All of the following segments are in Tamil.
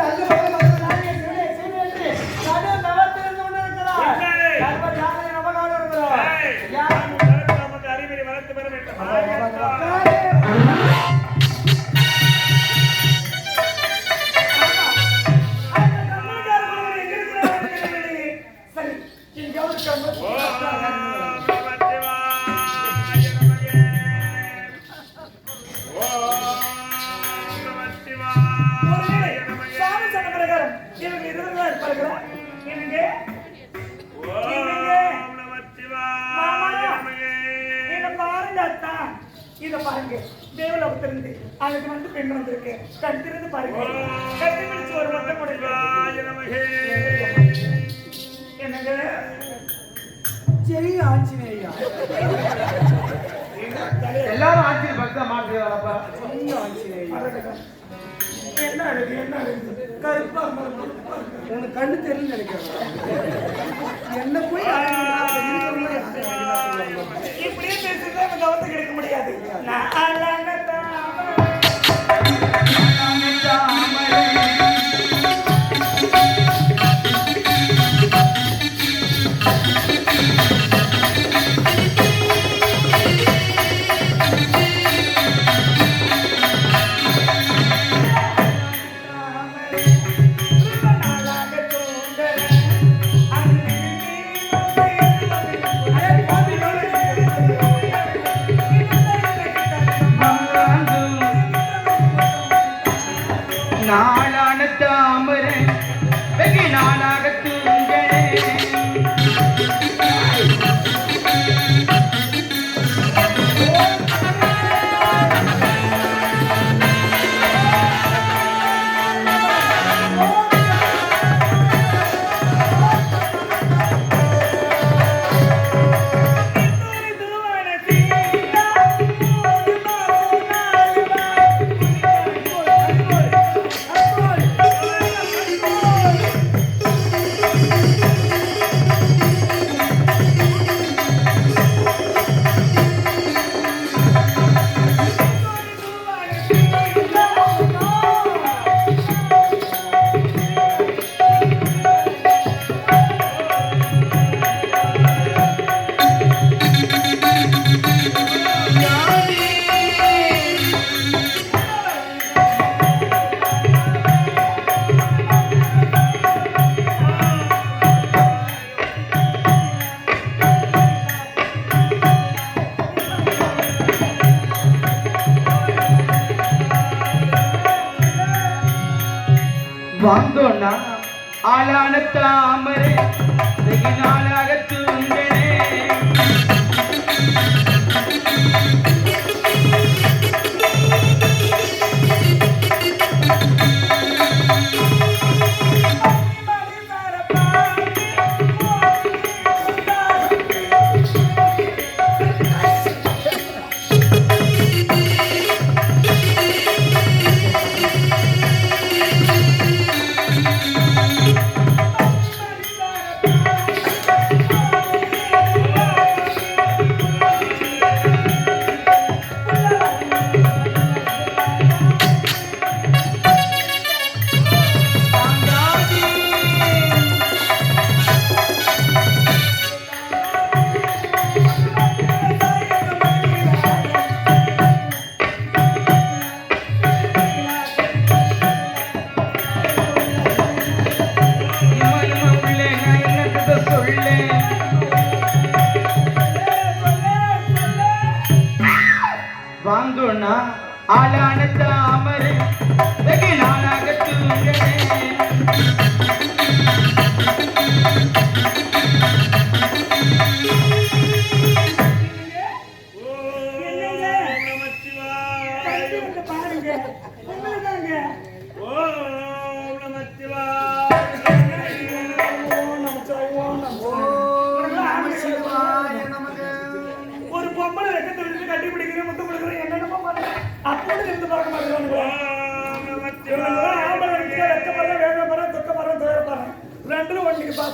Gracias. இவங்க இருவர்களா இருப்பார்களா இவங்க பாருங்க அத்தா. இத பாருங்க. தேவலோகத்திலிருந்து அதுக்கு வந்து பெண் வந்திருக்கு. கத்திருந்து பாருங்க. கத்தி பிடிச்சு ஒரு மொத்தம் என்னங்க? சரி ஆஞ்சநேயா. எல்லாரும் ஆஞ்சநேய பக்தா மாட்டுகிறாரப்பா ஆஞ்சநேயா. என்ன அழகு என்ன அழகு? கருப்பா உனக்கு கண்ணு தெரியல நினைக்கிறேன். என்ன போய் இப்படியே பேசுறதா கவனத்தை கிடைக்க முடியாது.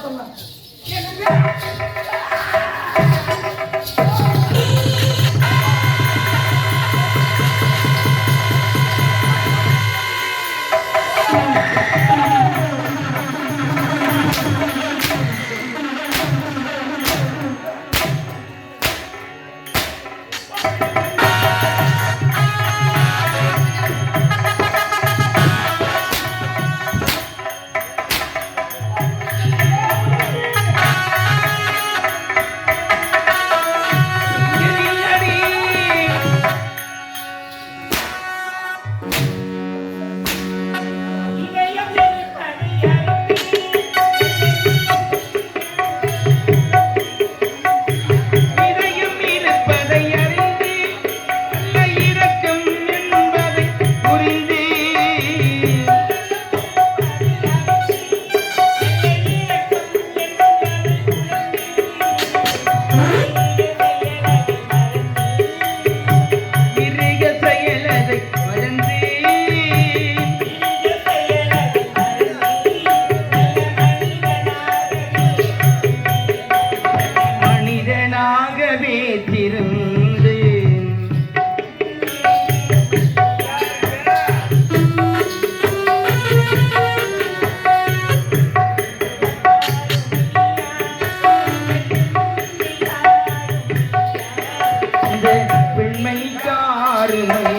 பார்க்கணும் பெண்மைக்காரு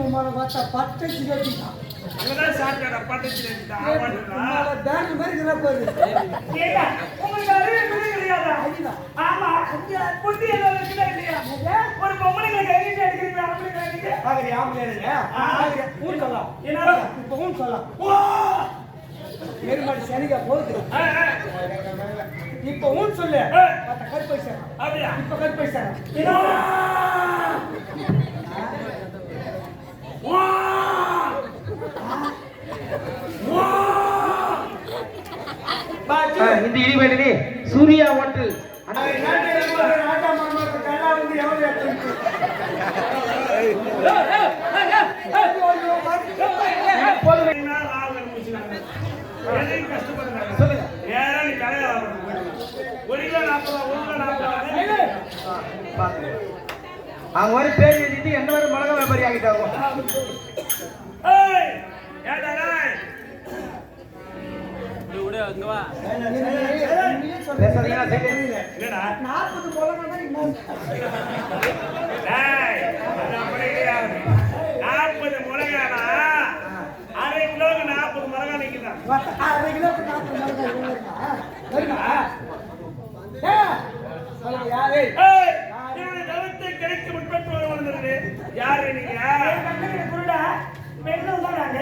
உமால பார்த்தா பட்டை சிகரெட்டு தான். பேண்ட் மாதிரி இருக்கிற பாரு. ஆமா, புத்தி இல்லையா? ஒரு? ஊன் சொல்லலாம். இப்ப ஊன் சொல்லலாம். வா! எருமாடு சனிகா போகுது. ஆ, ஆ. இப்ப ஊன் சொல்லு. கருப்பை சேரும். அப்படியா இப்ப கருப்பை சேரும். என்னடா? வா! வா! பா, ஆ, சொல்லு. இந்த இடிவேலி சூர்யா? என்ன. ஒரு ஒரு ரூபா. அவங்க வரை பேர் எழுதிட்டு எந்த சைடு. என்னடா? நாற்பது மிளகானா, அரை கிலோவுக்கு நாற்பது மிளகா நிக்குதாம். அரை கிலோக்கு நாற்பது மிளகாய் இவ்வளவு வருமா? வருமா? சொல்லுங்க, யாரு? யாரு நீங்க? குருடா, பெண்ணும் தான் நாங்க.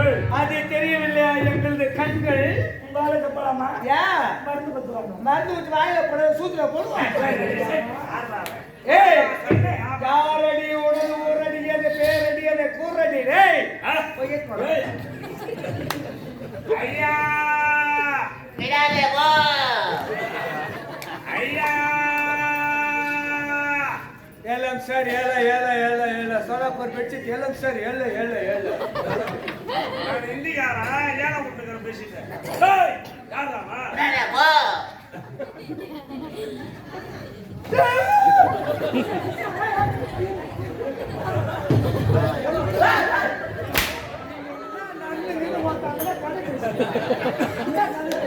ஏய், அது தெரியவில்லையா எங்களது கண்கள் உங்க ஆளுக்கு போலாமா? ஏன் மருந்து பத்து வாங்க. மருந்து ஊத்தி வாயில போட சூத்துல அவன். ஏய் யாரடி உனது ஊரடி அது பேரடி அது கூரடி டேய்? போய் கேட்டு வாடா. ஏய். ஏலம் சார் ஏல ஏல ஏல ஏல. சோலாப்பூர் பெட்ஷீட் ஏலம் சார் ஏல ஏல ஏல. நான் இந்திக்காரன்? ஏழை விட்டுக்கிற பேசிட்டேன். ஏய், யாருடாமா? நடந்து நின்னு பார்த்தாங்கன்னா கணக்கு இல்லை.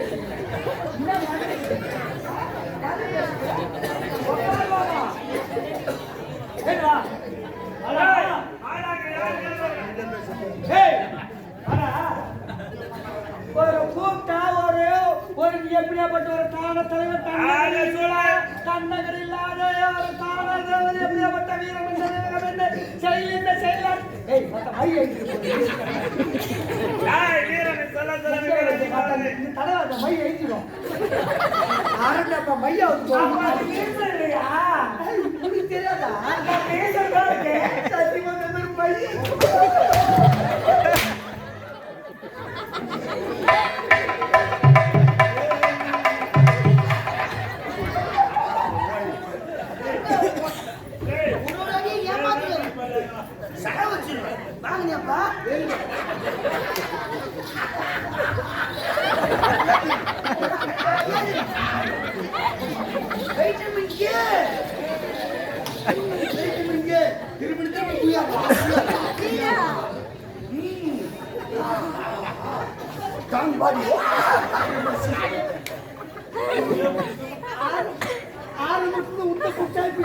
ஆறு மட்டும் உள்ள குச்சாய்ப்பு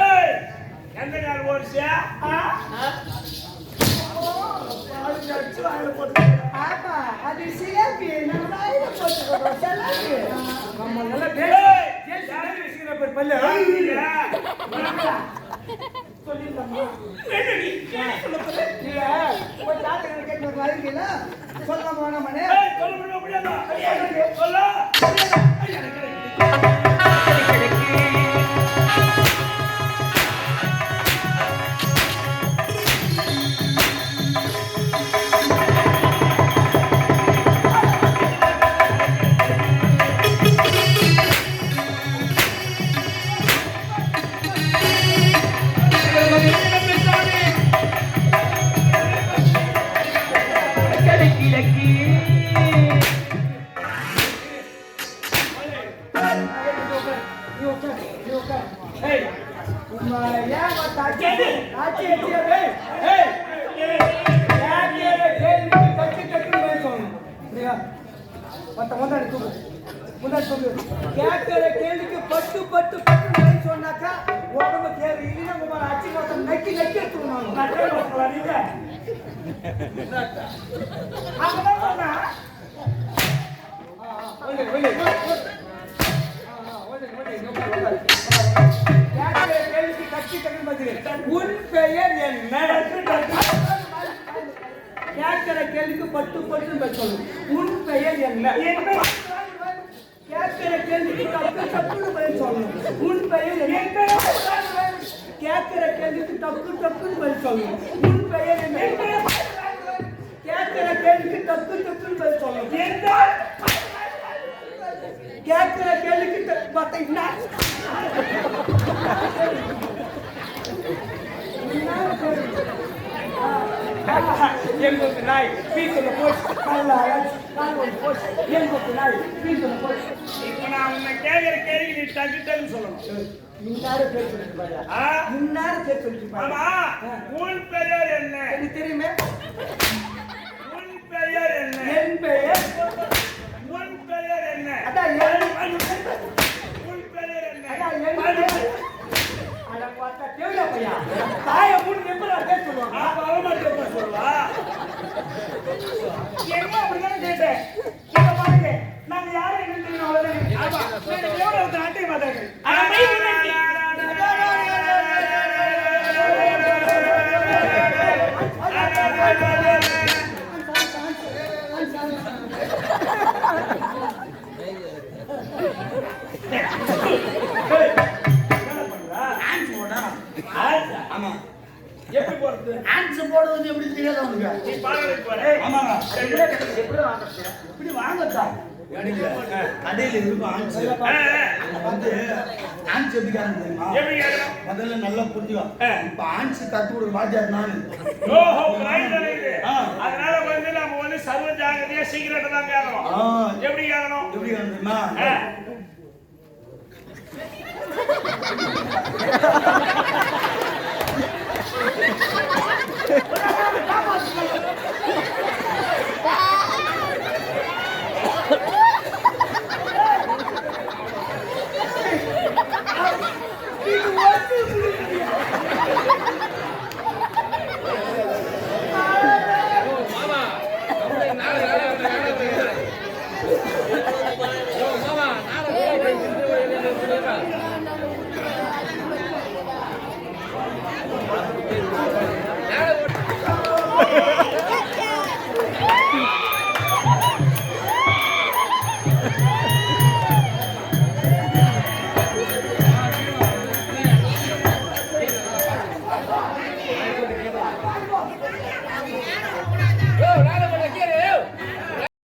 ஏய், எந்த கால் ஓடிச்சியா? அது சிலேபி நம்ம நல்லா ஏய், யாரு பேசுகிற பேர் பல்ல? வரீங்களா சொல்ல மத்த முன்னாடி தூக்கு முன்னாடி தூக்கு கேட்கிற கேள்விக்கு பட்டு பட்டு பட்டு பதில் சொன்னாக்கா உடம்பு கேள்வி இல்லைன்னா உங்களை அச்சு மொத்தம் நக்கி நக்கி எடுத்துக்கணும் வரீங்க அவங்கதான் சொன்னா உன் பெயர் என்ன? கேட்கிற கேள்விக்கு பட்டு பட்டு பதில் சொல்லணும் உன் பெயர் என்ன? என்ன கேட்கிற கேள்விக்கு தப்பு தப்புன்னு பதில் சொல்லணும். உன் பெயர் என்ன? கேட்கிற கேள்விக்கு தப்பு தப்புன்னு பதில் சொல்லணும். உன் பெயர் என்ன? கேட்கிற கேள்விக்கு தப்பு தப்புன்னு பதில் சொல்லணும். என்ன கேட்கிற கேள்விக்கு பார்த்தீங்கன்னா எங்களுக்கு நாய் பீத்துல போச்சு காலைல காலைல போச்சு எங்களுக்கு நாய் பீத்துல போச்சு இப்ப நான் உன்னை கேட்கிற கேள்வி நீ டக்கு டக்குன்னு சொல்லணும். முன்னாடி பேர் சொல்லிட்டு? முன்னாடி பேர் சொல்லிட்டு ஆமா, உன் பெயர் என்ன எனக்கு தெரியுமே உன் பெயர் என்ன என் பெயர் உன் பெயர் என்ன அதான் உன் பெயர் அதான் என்ன அட பார்த்தா தேவையா பையா? தாய மூணு எப்படி நான் அப்படிதான் கேட்டேன். கேட்ட பாருங்க நாங்க யாரும் என்ன தெரியும் அவ்வளவுதான்? ஆமா. இருக்கும் ஆன்ஸ். வந்து ஆன்ஸ் எப்படி கேட்கணும் தெரியுமா முதல்ல நல்லா புரிஞ்சுக்கோ. இப்ப ஆன்ஸ் கத்து கொடுக்க வாத்தியார் நானு. அதனால வந்து நம்ம வந்து சர்வ ஜாகிரதையா சீக்கிரட்டா தான் கேட்கணும். எப்படி கேட்கணும் எப்படி தெரியுமா ஆ.